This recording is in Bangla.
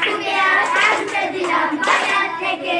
তোকে আর আনতে দিলাম থেকে